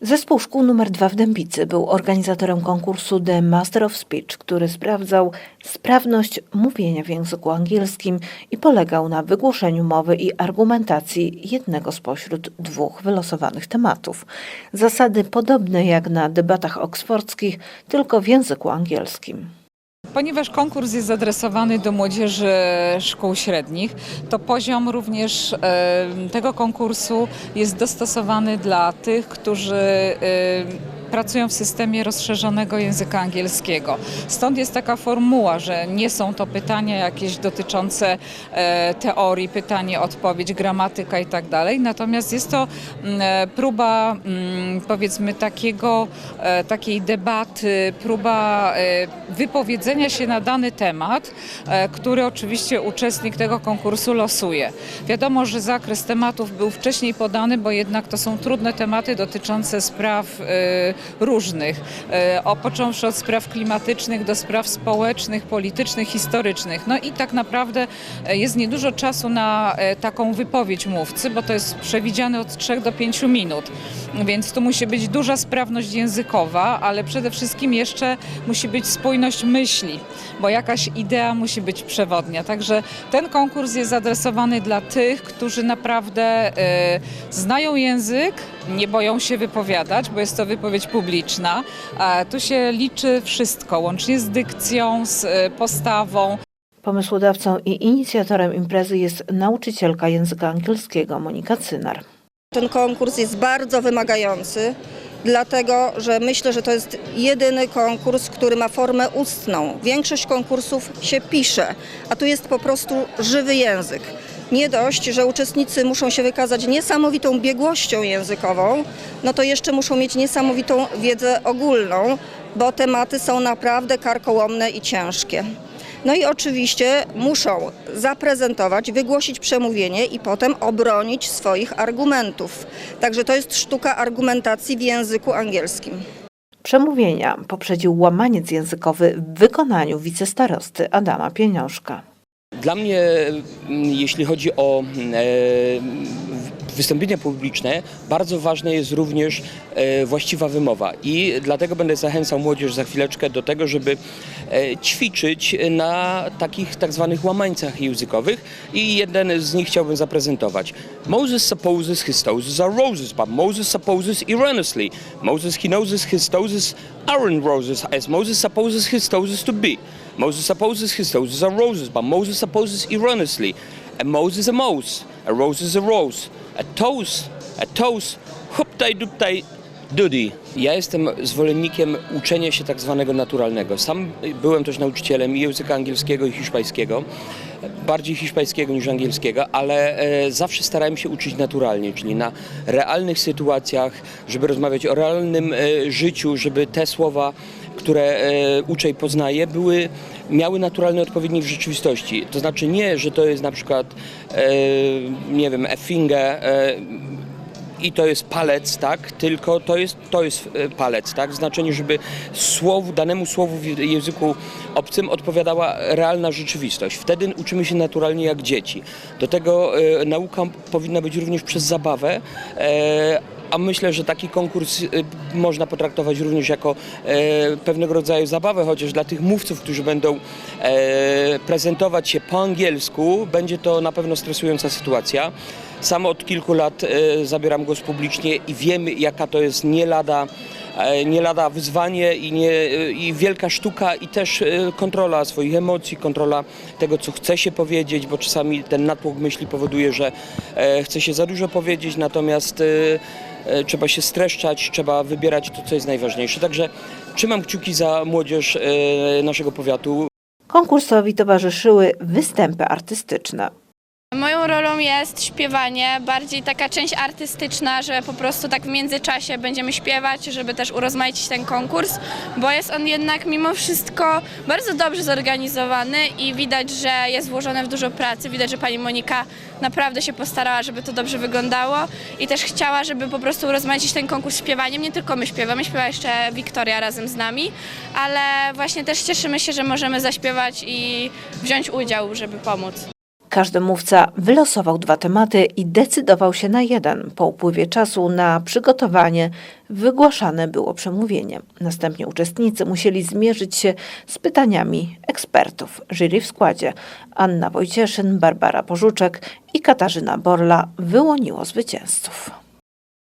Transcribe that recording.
Zespół szkół nr 2 w Dębicy był organizatorem konkursu The Master of Speech, który sprawdzał sprawność mówienia w języku angielskim i polegał na wygłoszeniu mowy i argumentacji jednego spośród dwóch wylosowanych tematów. Zasady podobne jak na debatach oksfordzkich, tylko w języku angielskim. Ponieważ konkurs jest zadresowany do młodzieży szkół średnich, to poziom również e, tego konkursu jest dostosowany dla tych, którzy e, pracują w systemie rozszerzonego języka angielskiego. Stąd jest taka formuła, że nie są to pytania jakieś dotyczące e, teorii, pytanie, odpowiedź, gramatyka i tak dalej. Natomiast jest to mm, e, próba mm, powiedzmy takiego, e, takiej debaty, próba wypowiedzenia się na dany temat, który oczywiście uczestnik tego konkursu losuje. Wiadomo, że zakres tematów był wcześniej podany, bo jednak to są trudne tematy dotyczące spraw e, różnych, e, o, począwszy od spraw klimatycznych do spraw społecznych, politycznych, historycznych. No i tak naprawdę e, jest niedużo czasu na e, taką wypowiedź mówcy, bo to jest przewidziane od 3 do 5 minut. Więc tu musi być duża sprawność językowa, ale przede wszystkim jeszcze musi być spójność myśli, bo jakaś idea musi być przewodnia. Także ten konkurs jest adresowany dla tych, którzy naprawdę e, znają język, nie boją się wypowiadać, bo jest to wypowiedź publiczna. A tu się liczy wszystko, łącznie z dykcją, z e, postawą. Pomysłodawcą i inicjatorem imprezy jest nauczycielka języka angielskiego Monika Cynar. Ten konkurs jest bardzo wymagający, dlatego że myślę, że to jest jedyny konkurs, który ma formę ustną. Większość konkursów się pisze, a tu jest po prostu żywy język. Nie dość, że uczestnicy muszą się wykazać niesamowitą biegłością językową, no to jeszcze muszą mieć niesamowitą wiedzę ogólną, bo tematy są naprawdę karkołomne i ciężkie. No i oczywiście muszą zaprezentować, wygłosić przemówienie i potem obronić swoich argumentów. Także to jest sztuka argumentacji w języku angielskim. Przemówienia poprzedził łamaniec językowy w wykonaniu wicestarosty Adama Pieniążka. Dla mnie, mm, jeśli chodzi o e, wystąpienia publiczne, bardzo ważna jest również e, właściwa wymowa i dlatego będę zachęcał młodzież za chwileczkę do tego, żeby e, ćwiczyć na takich tak zwanych łamańcach językowych i jeden z nich chciałbym zaprezentować. Moses supposes his toes are roses, but Moses supposes erroneously. Moses he knows his toes aren't roses, as Moses supposes his toes to be. Moses supposes his toes are roses, but Moses supposes erroneously. A Moses a mouse, a rose is a rose, a toes, a toes, huptaj duptaj dudi. Ja jestem zwolennikiem uczenia się tak zwanego naturalnego. Sam byłem też nauczycielem języka angielskiego i hiszpańskiego. Bardziej hiszpańskiego niż angielskiego, ale e, zawsze starałem się uczyć naturalnie, czyli na realnych sytuacjach, żeby rozmawiać o realnym e, życiu, żeby te słowa, które e, uczę i poznaję, były, miały naturalny odpowiednik w rzeczywistości. To znaczy nie, że to jest na przykład, e, nie wiem, a finger, e, i to jest palec, tak? Tylko to jest, to jest palec, tak? W znaczeniu, żeby słowu, danemu słowu w języku obcym odpowiadała realna rzeczywistość. Wtedy uczymy się naturalnie jak dzieci. Do tego nauka powinna być również przez zabawę. A myślę, że taki konkurs e, można potraktować również jako e, pewnego rodzaju zabawę, chociaż dla tych mówców, którzy będą e, prezentować się po angielsku, będzie to na pewno stresująca sytuacja. Sam od kilku lat e, zabieram głos publicznie i wiem, jaka to jest nie lada, nie lada wyzwanie i, nie, i wielka sztuka i też kontrola swoich emocji, kontrola tego, co chce się powiedzieć, bo czasami ten natłok myśli powoduje, że chce się za dużo powiedzieć, natomiast trzeba się streszczać, trzeba wybierać to, co jest najważniejsze. Także trzymam kciuki za młodzież e, naszego powiatu. Konkursowi towarzyszyły występy artystyczne. Moją rolą jest śpiewanie, bardziej taka część artystyczna, że po prostu tak w międzyczasie będziemy śpiewać, żeby też urozmaicić ten konkurs, bo jest on jednak mimo wszystko bardzo dobrze zorganizowany i widać, że jest włożone w dużo pracy. Widać, że pani Monika naprawdę się postarała, żeby to dobrze wyglądało i też chciała, żeby po prostu urozmaicić ten konkurs śpiewaniem. Nie tylko my śpiewamy, śpiewa jeszcze Wiktoria razem z nami, ale właśnie też cieszymy się, że możemy zaśpiewać i wziąć udział, żeby pomóc. Każdy mówca wylosował dwa tematy i decydował się na jeden. Po upływie czasu na przygotowanie wygłaszane było przemówienie. Następnie uczestnicy musieli zmierzyć się z pytaniami ekspertów. Jury w składzie Anna Wojcieszyn, Barbara Pożuczek i Katarzyna Borla wyłoniło zwycięzców.